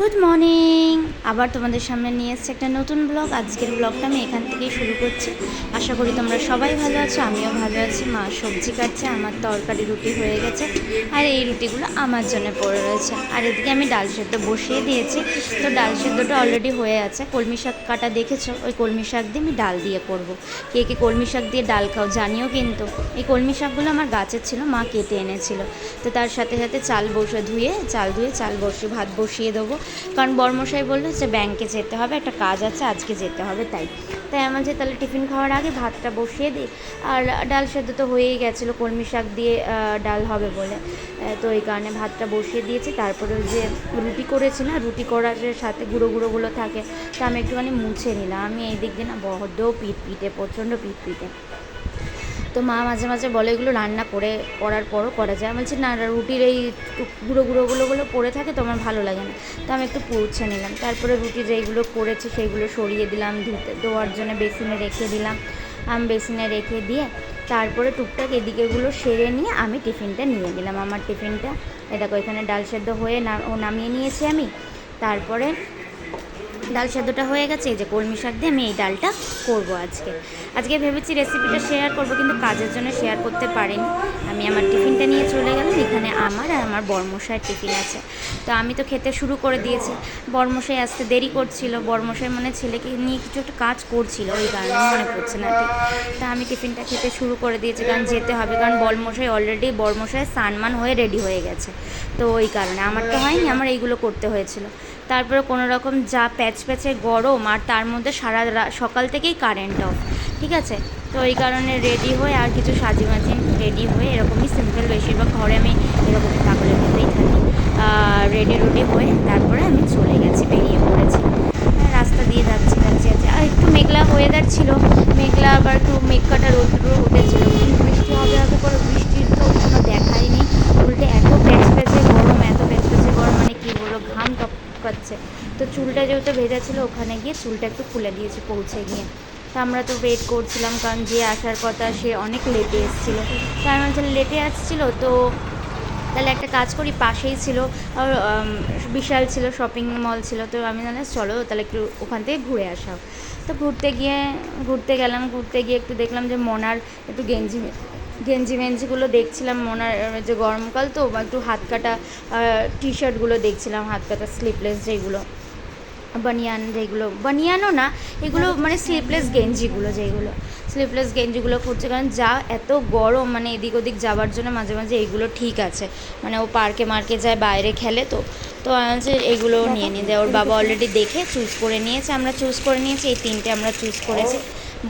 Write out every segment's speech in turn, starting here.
Good morning আবার তোমাদের সামনে নিয়ে এসেছে একটা নতুন ব্লগ আজকের ব্লগটা আমি এখান থেকেই শুরু করছি। আশা করি তোমরা সবাই ভালো আছো, আমিও ভালো আছি। মা সবজি কাটছে, আমার তরকারি রুটি হয়ে গেছে, আর এই রুটিগুলো আমার জন্য পড়ে রয়েছে। আর এদিকে আমি ডাল সেদ্ধ বসিয়ে দিয়েছি। তো ডাল সেদ্ধটা অলরেডি হয়ে আছে। কলমি শাক কাটা দেখেছ? ওই কলমি শাক দিয়ে আমি ডাল দিয়ে করব। কে কে কলমি শাক দিয়ে ডাল খাও জানিও কিন্তু। এই কলমি শাকগুলো আমার গাছের ছিল, মা কেটে এনেছিল। তো তার সাথে সাথে চাল বসে ধুয়ে, চাল ধুয়ে চাল বসিয়ে ভাত বসিয়ে দেবো। কারণ বর্মশাই বলল যে ব্যাংকে যেতে হবে, একটা কাজ আছে, আজকে যেতে হবে তাই। তাই আমার যে তাহলে টিফিন খাওয়ার আগে ভাতটা বসিয়ে দিই। আর ডাল সেদ্ধ তো হয়েই গেছিল, কলমি শাক দিয়ে ডাল হবে বলে। তো এই কারণে ভাতটা বসিয়ে দিয়েছি। তারপরে যে রুটি করেছি না, রুটি করার সাথে গুঁড়ো গুঁড়োগুলো থাকে, তা আমি একটুখানি মুছে নিলাম। আমি এই দিক দিয়ে না বড্ড পিট পিটে প্রচণ্ড পিট পিটে তো মা মাঝে মাঝে বলে, এগুলো রান্না করে, করার পরও করা যায়। আমি বলছি, না রুটির এই গুঁড়ো গুঁড়োগুলো গুলো পড়ে থাকে, তো আমার ভালো লাগে না। তো আমি একটু পুড়ছে নিলাম। তারপরে রুটি যেইগুলো করেছি, সেইগুলো সরিয়ে দিলাম, ধুতে, ধোয়ার জন্য বেসিনে রেখে দিলাম। আমি বেসিনে রেখে দিয়ে তারপরে টুকটাক এদিকেগুলো সেরে নিয়ে আমি টিফিনটা নিয়ে নিলাম। আমার টিফিনটা, এ দেখো, এখানে ডাল সেদ্ধ হয়ে না, ও নামিয়ে নিয়েছি আমি। তারপরে ডাল সেদ্ধটা হয়ে গেছে, এই যে কলমি শাক দিয়ে আমি এই ডালটা করব আজকে। আজকে ভেবেছি রেসিপিটা শেয়ার করব, কিন্তু কাজের জন্য শেয়ার করতে পারিনি। আমি আমার টিফিনটা নিয়ে চলে গেলাম, এখানে আমার আর আমার বর্মশাইয়ের টিফিন আছে। তো আমি তো খেতে শুরু করে দিয়েছি। বর্মশাই আসতে দেরি করছিল, বর্মশাই মানে ছেলেকে নিয়ে কিছু একটা কাজ করছিল, ওই কারণে মনে পড়ছে না ঠিক তা আমি টিফিনটা খেতে শুরু করে দিয়েছি, কারণ যেতে হবে, কারণ বর্মশাই অলরেডি বর্মশাই সানমান হয়ে রেডি হয়ে গেছে। তো ওই কারণে, আমার তো হয়নি, আমার এইগুলো করতে হয়েছিল। তারপরে কোনো রকম যা প্যাচ প্যাচে গরম আর তার মধ্যে সারা সকাল থেকেই কারেন্ট অফ ঠিক আছে? তো এই কারণে রেডি হয়ে আর কিছু সাজি মাজি রেডি হয়ে এরকমই সিম্পল বেশিরভাগ ঘরে আমি এরকম পাগলের মধ্যেই থাকি। রেডি রুডি হয়ে তারপরে আমি চলে গেছি বেরিয়ে পড়েছি। হ্যাঁ, রাস্তা দিয়ে যাচ্ছি যাচ্ছি যাচ্ছি। আর একটু মেঘলা ওয়েদার ছিল। মেঘলা আবার একটু মেঘ কাটা রোদ্র উঠেছিল। কিন্তু বৃষ্টি হবে হবে করে বৃষ্টির তো কোনো দেখাই নেই উল্টে এত প্যাচ প্যাচে গরম এত প্যাচ প্যাচে গরম মানে কী বলব ঘাম টপকাচ্ছে তো চুলটা যেহেতু ভেজা ছিল, ওখানে গিয়ে চুলটা একটু খুলে দিয়েছি পৌঁছে গিয়ে। তো আমরা তো ওয়েট করছিলাম, কারণ যে আসার কথা সে অনেক লেটে এসেছিল। তো আমি বলছিলাম লেটে আসছিল, তো তাহলে একটা কাজ করি, পাশেই ছিল বিশাল ছিল শপিং মল ছিল, তো আমি জানি চলো তাহলে একটু ওখান থেকে ঘুরে আসা তো ঘুরতে গিয়ে, ঘুরতে গেলাম, ঘুরতে গিয়ে একটু দেখলাম যে মোনার একটু গেঞ্জি গেঞ্জি মেঞ্জিগুলো দেখছিলাম, মোনার যে গরমকাল তো একটু হাত কাটা টি শার্টগুলো দেখছিলাম, হাত কাটা স্লিপলেস যেগুলো। বানিয়ান যেগুলো বানিয়ানও না এগুলো মানে স্লিপলেস গেঞ্জিগুলো যেগুলো। স্লিপলেস গেঞ্জিগুলো খুঁজছে কারণ যা এত গরম মানে এদিক ওদিক যাওয়ার জন্য মাঝে মাঝে এইগুলো ঠিক আছে। মানে ও পার্কে মার্কে যায় বাইরে খেলে তো। তো হচ্ছে এগুলো নিয়ে নিয়ে দেয় ওর বাবা অলরেডি দেখে চুজ করে নিয়েছে আমরা চুজ করে নিয়েছি এই তিনটে আমরা চুজ করেছি।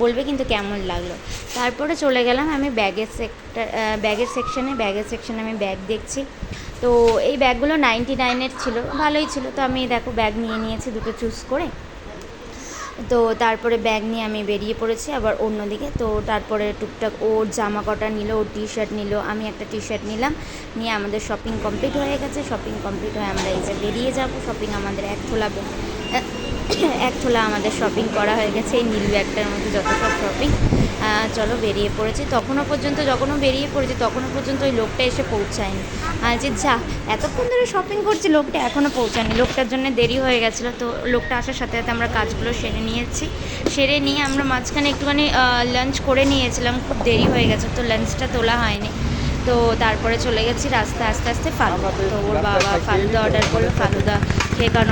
বলবে কিন্তু কেমন লাগল। তারপরে চলে গেলাম আমি ব্যাগের সেক্টর ব্যাগের সেকশনে ব্যাগের সেকশনে আমি ব্যাগ দেখছি। তো এই ব্যাগগুলো নাইনটি নাইনের ছিল, ভালোই ছিল। তো আমি দেখো ব্যাগ নিয়ে নিয়েছি দুটো চুজ করে। তো তারপরে ব্যাগ নিয়ে আমি বেরিয়ে পড়েছি আবার অন্যদিকে। তো তারপরে টুকটাক ওর জামা কটা নিল, ওর টি শার্ট নিল, আমি একটা টি শার্ট নিলাম। নিয়ে আমাদের শপিং কমপ্লিট হয়ে গেছে। শপিং কমপ্লিট হয়ে আমরা এই যে বেরিয়ে যাব। শপিং আমাদের এক থোলা বে- এক থোলা আমাদের শপিং করা হয়ে গেছে, এই নীল ব্যাগটার মধ্যে যত সব শপিং চলো বেরিয়ে পড়েছি। তখনও পর্যন্ত, যখনও বেরিয়ে পড়েছি, তখনও পর্যন্ত ওই লোকটা এসে পৌঁছায়নি। আর যে যা, এতক্ষণ ধরে শপিং করছি, লোকটা এখনও পৌঁছায়নি। লোকটার জন্য দেরি হয়ে গেছিল, তো লোকটা আসার সাথে সাথে আমরা কাজগুলো সেরে নিয়েছি। সেরে নিয়ে আমরা মাঝখানে একটুখানি লাঞ্চ করে নিয়েছিলাম, খুব দেরি হয়ে গেছে, তো লাঞ্চটা তোলা হয়নি। তো তারপরে চলে গেছি রাস্তা আস্তে আস্তে ফালুদা। তো ওর বাবা ফালুদা অর্ডার করল, ফালুদা খেয়ে কারণ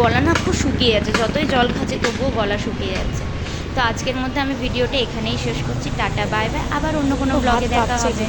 গলা না খুব শুকিয়ে যাচ্ছে। যতই জল খাচ্ছে তবুও গলা শুকিয়ে যাচ্ছে। তো আজকের মধ্যে আমি ভিডিওটা এখানেই শেষ করছি। Tata bye bye. আবার অন্য কোনো ব্লগে দেখা হবে।